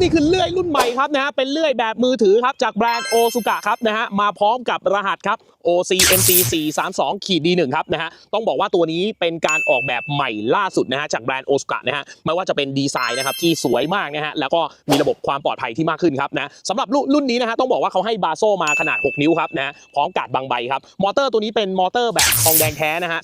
นี่คือเลื่อยรุ่นใหม่ครับนะฮะเป็นเลื่อยแบบมือถือครับจากแบรนด์โอซุกะครับนะฮะมาพร้อมกับรหัสครับ OCMC 432ขีด D1 ครับนะฮะต้องบอกว่าตัวนี้เป็นการออกแบบใหม่ล่าสุดนะฮะจากแบรนด์โอซุกะนะฮะไม่ว่าจะเป็นดีไซน์นะครับที่สวยมากนะฮะแล้วก็มีระบบความปลอดภัยที่มากขึ้นครับนะสำหรับรุ่นนี้นะฮะต้องบอกว่าเขาให้บาโซมาขนาด 6 นิ้วครับนะพร้อมกาดบางใบครับมอเตอร์ตัวนี้เป็นมอเตอร์แบบทองแดงแท้นะฮะ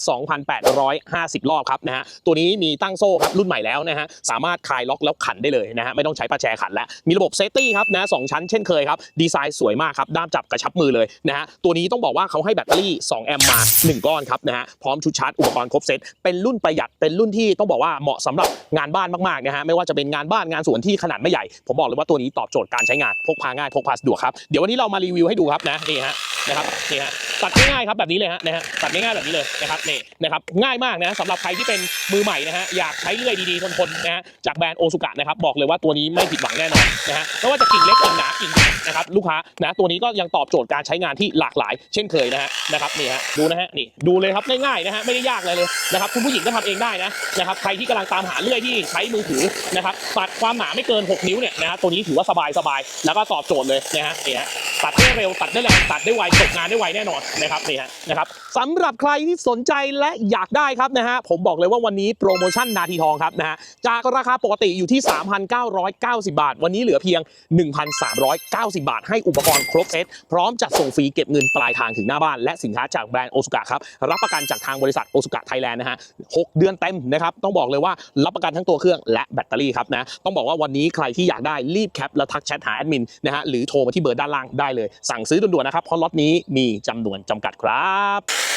2,850 รอบครับนะฮะตัวนี้มีตั้งโซ่ครับรุ่นใหม่แล้วนะฮะสามารถคลายล็อกแล้วขันได้เลยนะฮะไม่ต้องใช้ประแจขันแล้วมีระบบเซฟตี้ครับนะสองชั้นเช่นเคยครับดีไซน์สวยมากครับด้ามจับกระชับมือเลยนะฮะตัวนี้ต้องบอกว่าเขาให้แบตเตอรี่ 2 แอมป์มา 1 ก้อนครับนะฮะพร้อมชุดชาร์จอุปกรณ์ครบเซตเป็นรุ่นประหยัดเป็นรุ่นที่ต้องบอกว่าเหมาะสำหรับงานบ้านมากๆนะฮะไม่ว่าจะเป็นงานบ้านงานสวนที่ขนาดไม่ใหญ่ ผมบอกเลยว่าตัวนี้ตอบโจทย์การใช้งานพกพาง่ายพกพาสะดวกครับเดี๋ยววันนี้เรามารีวิวให้ดูครับนะนี่ฮะนะครับนี่ฮะ ตัดง่ายๆครับแบบนี้เลยฮะนะฮะตัดง่ายๆแบบนี้เลยนะครับนี่นะครับง่ายมากนะสำหรับใครที่เป็นมือใหม่นะฮะอยากใช้เลื่อยดีๆทนๆนะฮะจากแบรนด์โอซุกะนะครับบอกเลยว่าตัวนี้ไม่ผิดหวังแน่นอนนะฮะไม่ว่าจะกิ่งเล็กกิ่งหนากิ่งใหญ่นะครับลูกค้านะตัวนี้ก็ยังตอบโจทย์การใช้งานที่หลากหลาย เช่นเคยนะฮะนะครับนี่ฮะดูนะฮะนี่ดูเลยครับง่ายๆนะฮะไม่ได้ยากอะไรเลยนะครับคุณผู้หญิงก็ทำเองได้นะนะครับใครที่กำลังตามหาเลื่อยที่ใช้มือถือนะครับตัดความหนาไม่เกิน 6 นิ้วเนี่ยนะฮะตัวนี้ถือว่าสบายสบายๆแล้วก็ตอบโจทย์เลยนะฮะนี่ฮะ ตัดได้เร็วตัดได้แรงตัดได้ไวจบงานได้ไวแน่นอนนะครับนี่ฮะนะครับสำหรับใครที่สนใจและอยากได้ครับนะฮะผมบอกเลยว่าวันนี้โปรโมชั่นนาทีทองครับนะฮะจากราคาปกติอยู่ที่ 3,990 บาท วันนี้เหลือเพียง 1,390 บาท ให้อุปกรณ์ครบเซตพร้อมจัดส่งฟรีเก็บเงินปลายทางถึงหน้าบ้าน และสินค้าจากแบรนด์โอซุกะครับรับประกันจากทางบริษัทโอซุกะไทยแลนด์นะฮะ6เดือนเต็มนะครับต้องบอกเลยว่ารับประกันทั้งตัวเครื่องและแบตเตอรี่ครับนะต้องบอกว่าวันนี้ใครที่อยากได้รีบแคปแล้วทักแชทหาแอดมินนะฮะหรือโทรมาที่เบอร์ด้านล่างได้เลย สั่งซื้อด่วนๆนะครับเพราะล็อตนี้มีจำนวนจำกัดครับ